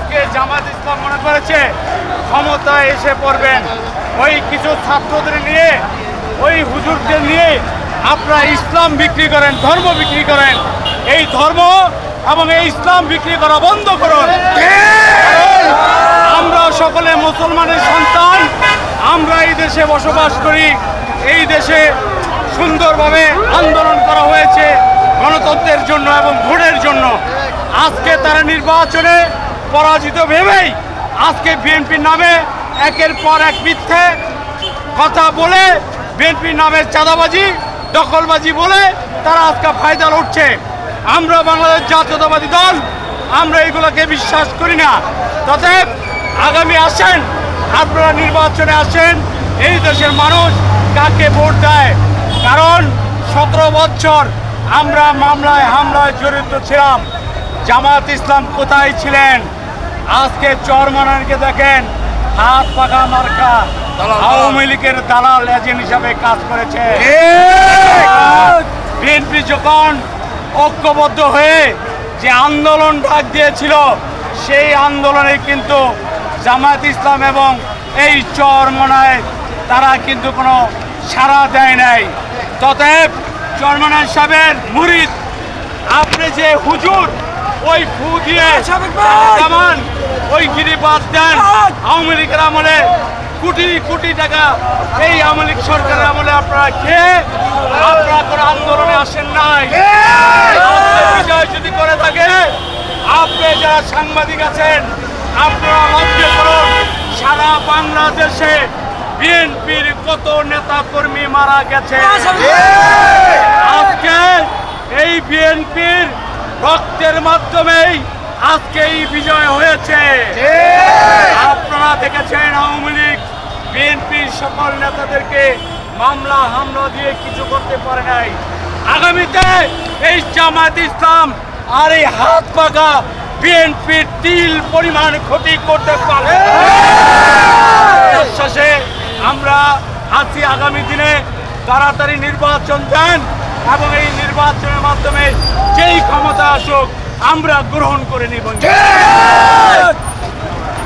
আজকে জামাত ইসলাম মনে করেছে, ক্ষমতায় এসে পড়বেন ওই কিছু ছাত্রদের নিয়ে, ওই হুজুরদের নিয়ে আপনারা ইসলাম বিক্রি করেন, ধর্ম বিক্রি করেন। এই ধর্ম এবং এই ইসলাম বিক্রি করা বন্ধ করুন। আমরা সকলে মুসলমানের সন্তান, আমরা এই দেশে বসবাস করি। এই দেশে সুন্দরভাবে আন্দোলন করা হয়েছে গণতন্ত্রের জন্য এবং ভোটের জন্য। আজকে তারা নির্বাচনে পরাজিত ভেবেই আজকে বিএনপির নামে একের পর এক মিথ্যে কথা বলে বিএনপির নামে চাঁদাবাজি, দখলবাজি বলে তারা আজকে ফায়দা লুটছে আমরা বাংলাদেশ জাতীয়তাবাদী দল, আমরা এগুলোকে বিশ্বাস করি না। ততএব আগামী আসেন, আপনারা নির্বাচনে আসেন, এই দেশের মানুষ কাকে ভোট দেয়? কারণ সতেরো বছর আমরা মামলায় হামলায় জড়িত ছিলাম। জামাত ইসলাম কোথায় ছিলেন? আজকে চরমানানকে দেখেন হাত পাকা মার্কা আওয়ামী লীগের দালাল এজেন্ট হিসাবে কাজ করেছে। বিএনপি যখন ঐক্যবদ্ধ হয়ে যে আন্দোলন ডাক দিয়েছিল সেই আন্দোলনে কিন্তু জামায়াত ইসলাম এবং এই চরমনায় তারা কিন্তু কোনো সাড়া দেয় নাই। ততএব চরমনায় সাহেবের মুরিদ আপনি যে হুজুর ওই ফু দিয়ে ওই গিরিবাদ দেন। আওয়ামী লীগের আমলে কোটি কোটি টাকা এই আওয়ামী লীগ সরকারের আমলে আপনারা খেয়ে আপনারা কোনো আন্দোলনে আসেন নাই। বিজয় যদি করে থাকে আপনি যারা সাংবাদিক আছেন আপনারা লক্ষ্য করুন সারা বাংলাদেশে বিএনপির কত নেতা কর্মী মারা গেছে। আজকে এই বিএনপির রক্তের মাধ্যমেই আজকে এই বিজয় হয়েছে। আপনারা দেখেছেন আওয়ামী লীগ বিএনপির সকল নেতাদেরকে মামলা হামলা দিয়ে কিছু করতে পারে নাই। আগামীতে এই জামাত ইসলাম আর এই হাত পাকা বিএনপির তিল পরিমাণ ক্ষতি করতে পারে শেষে আমরা আছি আগামী দিনে। তাড়াতাড়ি নির্বাচন দেন এবং এই নির্বাচনের মাধ্যমে যেই ক্ষমতা আসুক আমরা গ্রহণ করে নিব।